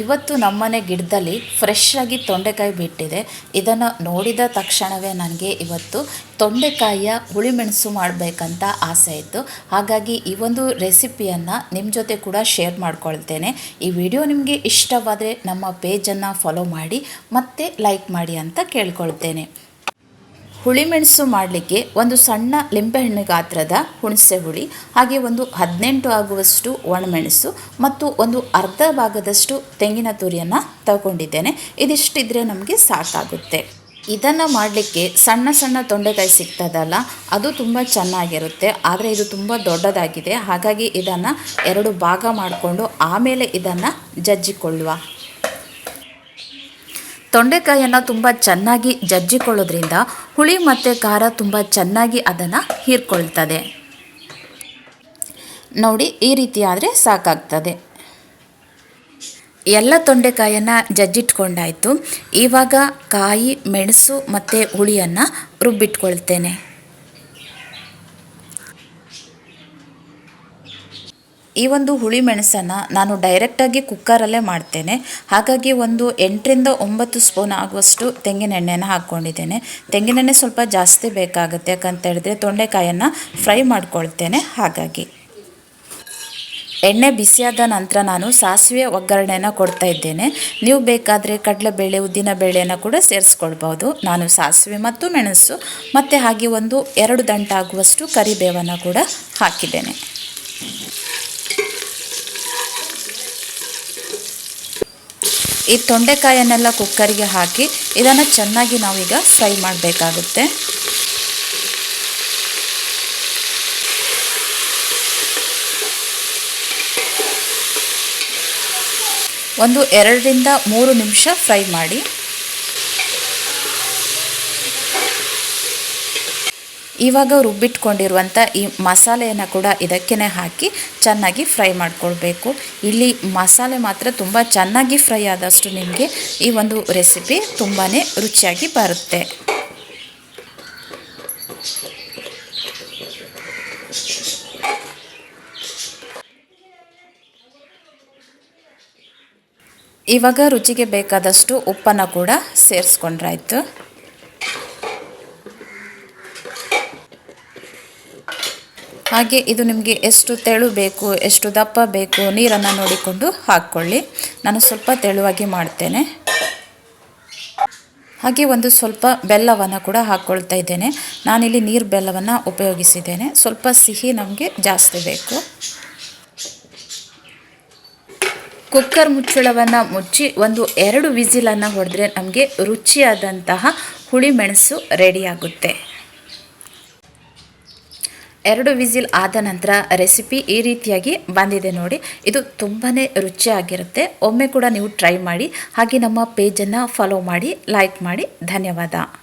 ಇವತ್ತು ನಮ್ಮನೆ ಗಿಡದಲ್ಲಿ ಫ್ರೆಶ್ ಆಗಿ ತೊಂಡೆಕಾಯಿ ಬಿಟ್ಟಿದೆ. ಇದನ್ನು ನೋಡಿದ ತಕ್ಷಣವೇ ನನಗೆ ಇವತ್ತು ತೊಂಡೆಕಾಯಿಯ ಹುಳಿಮೆಣಸು ಮಾಡಬೇಕಂತ ಆಸೆ ಇತ್ತು. ಹಾಗಾಗಿ ಈ ಒಂದು ರೆಸಿಪಿಯನ್ನು ನಿಮ್ಮ ಜೊತೆ ಕೂಡ ಶೇರ್ ಮಾಡ್ಕೊಳ್ತೇನೆ. ಈ ವಿಡಿಯೋ ನಿಮಗೆ ಇಷ್ಟವಾದರೆ ನಮ್ಮ ಪೇಜನ್ನು ಫಾಲೋ ಮಾಡಿ ಮತ್ತು ಲೈಕ್ ಮಾಡಿ ಅಂತ ಕೇಳ್ಕೊಳ್ತೇನೆ. ಹುಳಿಮೆಣಸು ಮಾಡಲಿಕ್ಕೆ ಒಂದು ಸಣ್ಣ ಲಿಂಬೆಹಣ್ಣು ಗಾತ್ರದ ಹುಣಸೆ ಹುಳಿ, ಹಾಗೆ ಒಂದು ಹದಿನೆಂಟು ಆಗುವಷ್ಟು ಒಣಮೆಣಸು ಮತ್ತು ಒಂದು ಅರ್ಧ ಭಾಗದಷ್ಟು ತೆಂಗಿನ ತುರಿಯನ್ನು ತಗೊಂಡಿದ್ದೇನೆ. ಇದಿಷ್ಟಿದ್ರೆ ನಮಗೆ ಸಾಕಾಗುತ್ತೆ. ಇದನ್ನು ಮಾಡಲಿಕ್ಕೆ ಸಣ್ಣ ಸಣ್ಣ ತೊಂಡೆಕಾಯಿ ಸಿಗ್ತದಲ್ಲ, ಅದು ತುಂಬ ಚೆನ್ನಾಗಿರುತ್ತೆ. ಆದರೆ ಇದು ತುಂಬ ದೊಡ್ಡದಾಗಿದೆ. ಹಾಗಾಗಿ ಇದನ್ನು ಎರಡು ಭಾಗ ಮಾಡಿಕೊಂಡು ಆಮೇಲೆ ಇದನ್ನು ಜಜ್ಜಿಕೊಳ್ಳುವ. ತೊಂಡೆಕಾಯನ್ನು ತುಂಬ ಚೆನ್ನಾಗಿ ಜಜ್ಜಿಕೊಳ್ಳೋದ್ರಿಂದ ಹುಳಿ ಮತ್ತು ಖಾರ ತುಂಬ ಚೆನ್ನಾಗಿ ಅದನ್ನು ಹೀರ್ಕೊಳ್ತದೆ. ನೋಡಿ, ಈ ರೀತಿ ಆದರೆ ಸಾಕಾಗ್ತದೆ. ಎಲ್ಲ ತೊಂಡೆಕಾಯನ್ನು ಜಜ್ಜಿಟ್ಕೊಂಡಾಯಿತು. ಇವಾಗ ಕಾಯಿ, ಮೆಣಸು ಮತ್ತು ಹುಳಿಯನ್ನು ರುಬ್ಬಿಟ್ಕೊಳ್ತೇನೆ. ಈ ಒಂದು ಹುಳಿ ಮೆಣಸನ್ನು ನಾನು ಡೈರೆಕ್ಟಾಗಿ ಕುಕ್ಕರಲ್ಲೇ ಮಾಡ್ತೇನೆ. ಹಾಗಾಗಿ ಒಂದು ಎಂಟರಿಂದ ಒಂಬತ್ತು ಸ್ಪೂನ್ ಆಗುವಷ್ಟು ತೆಂಗಿನೆಣ್ಣೆನ ಹಾಕ್ಕೊಂಡಿದ್ದೇನೆ. ತೆಂಗಿನೆಣ್ಣೆ ಸ್ವಲ್ಪ ಜಾಸ್ತಿ ಬೇಕಾಗುತ್ತೆ ಯಾಕಂತ ಹೇಳಿದ್ರೆ ತೊಂಡೆಕಾಯನ್ನು ಫ್ರೈ ಮಾಡ್ಕೊಳ್ತೇನೆ ಹಾಗಾಗಿ. ಎಣ್ಣೆ ಬಿಸಿಯಾದ ನಂತರ ನಾನು ಸಾಸಿವೆ ಒಗ್ಗರಣೆಯನ್ನು ಕೊಡ್ತಾ ಇದ್ದೇನೆ. ನೀವು ಬೇಕಾದರೆ ಕಡಲೆಬೇಳೆ ಉದ್ದಿನಬೇಳೆಯನ್ನು ಕೂಡ ಸೇರಿಸ್ಕೊಳ್ಬೋದು ನಾನು ಸಾಸಿವೆ ಮತ್ತು ಮೆಣಸು ಮತ್ತು ಹಾಗೆ ಒಂದು ಎರಡು ದಂಟಾಗುವಷ್ಟು ಕರಿಬೇವನ್ನು ಕೂಡ ಹಾಕಿದ್ದೇನೆ. ಈ ತೊಂಡೆಕಾಯನ್ನೆಲ್ಲ ಕುಕ್ಕರಿಗೆ ಹಾಕಿ ಇದನ್ನು ಚೆನ್ನಾಗಿ ನಾವೀಗ ಫ್ರೈ ಮಾಡಬೇಕಾಗುತ್ತೆ. ಒಂದು ಎರಡರಿಂದ ಮೂರು ನಿಮಿಷ ಫ್ರೈ ಮಾಡಿ ಇವಾಗ ರುಬ್ಬಿಟ್ಕೊಂಡಿರುವಂಥ ಈ ಮಸಾಲೆಯನ್ನು ಕೂಡ ಇದಕ್ಕೇ ಹಾಕಿ ಚೆನ್ನಾಗಿ ಫ್ರೈ ಮಾಡ್ಕೊಳ್ಬೇಕು. ಇಲ್ಲಿ ಮಸಾಲೆ ಮಾತ್ರ ತುಂಬ ಚೆನ್ನಾಗಿ ಫ್ರೈ ಆದಷ್ಟು ನಿಮಗೆ ಈ ಒಂದು ರೆಸಿಪಿ ತುಂಬಾ ರುಚಿಯಾಗಿ ಬರುತ್ತೆ. ಇವಾಗ ರುಚಿಗೆ ಬೇಕಾದಷ್ಟು ಉಪ್ಪನ್ನು ಕೂಡ ಸೇರಿಸ್ಕೊಂಡ್ರಾಯ್ತು. ಹಾಗೆ ಇದು ನಿಮಗೆ ಎಷ್ಟು ತೆಳು ಬೇಕು, ಎಷ್ಟು ದಪ್ಪ ಬೇಕು ನೀರನ್ನು ನೋಡಿಕೊಂಡು ಹಾಕ್ಕೊಳ್ಳಿ. ನಾನು ಸ್ವಲ್ಪ ತೆಳುವಾಗಿ ಮಾಡ್ತೇನೆ. ಹಾಗೆ ಒಂದು ಸ್ವಲ್ಪ ಬೆಲ್ಲವನ್ನು ಕೂಡ ಹಾಕ್ಕೊಳ್ತಾ ಇದ್ದೇನೆ. ನಾನಿಲ್ಲಿ ನೀರು ಬೆಲ್ಲವನ್ನು ಉಪಯೋಗಿಸಿದ್ದೇನೆ. ಸ್ವಲ್ಪ ಸಿಹಿ ನಮಗೆ ಜಾಸ್ತಿ ಬೇಕು. ಕುಕ್ಕರ್ ಮುಚ್ಚಳವನ್ನು ಮುಚ್ಚಿ ಒಂದು ಎರಡು ವಿಸಿಲನ್ನು ಹೊಡೆದ್ರೆ ನಮಗೆ ರುಚಿಯಾದಂತಹ ಹುಳಿ ಮೆಣಸು ರೆಡಿಯಾಗುತ್ತೆ ಎರಡು ವಿಸಿಲ್ ಆದ ನಂತರ ರೆಸಿಪಿ ಈ ರೀತಿಯಾಗಿ ಬಂದಿದೆ ನೋಡಿ. ಇದು ತುಂಬಾ ರುಚಿಯಾಗಿರುತ್ತೆ. ಒಮ್ಮೆ ಕೂಡ ನೀವು ಟ್ರೈ ಮಾಡಿ, ಹಾಗೆ ನಮ್ಮ ಪೇಜನ್ನು ಫಾಲೋ ಮಾಡಿ, ಲೈಕ್ ಮಾಡಿ. ಧನ್ಯವಾದ.